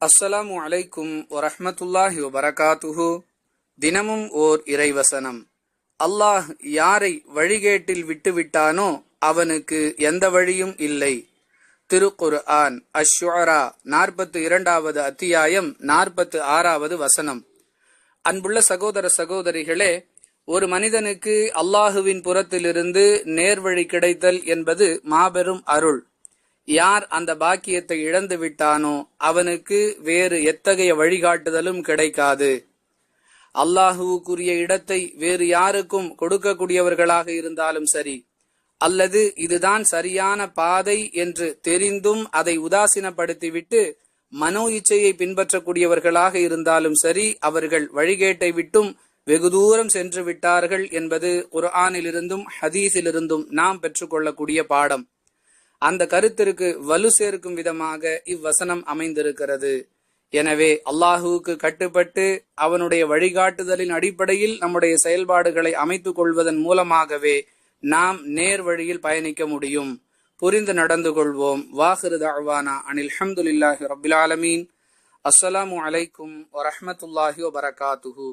அஸ்ஸலாமு அலைக்கும் வரஹமத்துல்லாஹி வபரகாத்துஹு. தினமும் ஓர் இறைவசனம். அல்லாஹ் யாரை வழிகேட்டில் விட்டுவிட்டானோ அவனுக்கு எந்த வழியும் இல்லை. திருக்குர் ஆன் அஷ்வரா நாற்பத்து இரண்டாவது அத்தியாயம் நாற்பத்து ஆறாவது வசனம். அன்புள்ள சகோதர சகோதரிகளே ஒரு மனிதனுக்கு அல்லாஹுவின் புறத்திலிருந்து நேர்வழி கிடைத்தல் என்பது மாபெரும் அருள். யார் அந்த பாக்கியத்தை இழந்து விட்டானோ அவனுக்கு வேறு எத்தகைய வழிகாட்டுதலும் கிடைக்காது. அல்லாஹுவுக்குரிய இடத்தை வேறு யாருக்கும் கொடுக்கக்கூடியவர்களாக இருந்தாலும் சரி அல்லது இதுதான் சரியான பாதை என்று தெரிந்தும் அதை உதாசீனப்படுத்திவிட்டு மனோ இச்சையை பின்பற்றக்கூடியவர்களாக இருந்தாலும் சரி அவர்கள் வழிகேட்டை விட்டும் வெகு தூரம் சென்று விட்டார்கள் என்பது குர்ஆனிலிருந்தும் ஹதீஸிலிருந்தும் நாம் பெற்றுக்கொள்ளக்கூடிய பாடம். அந்த கருத்திற்கு வலு சேர்க்கும் விதமாக இவ்வசனம் அமைந்திருக்கிறது. எனவே அல்லாஹுவுக்கு கட்டுப்பட்டு அவனுடைய வழிகாட்டுதலின் அடிப்படையில் நம்முடைய செயல்பாடுகளை அமைத்துக் கொள்வதன் மூலமாகவே நாம் நேர் வழியில் பயணிக்க முடியும். புரிந்து நடந்து கொள்வோம். வாஹிரு தாழ்வானா அனில் அஹமதுல்லாஹி ரபுல் ஆலமீன். அஸ்ஸலாமு அலைக்கும் வரஹமத்துல்லாஹி வபரகாத்துஹூ.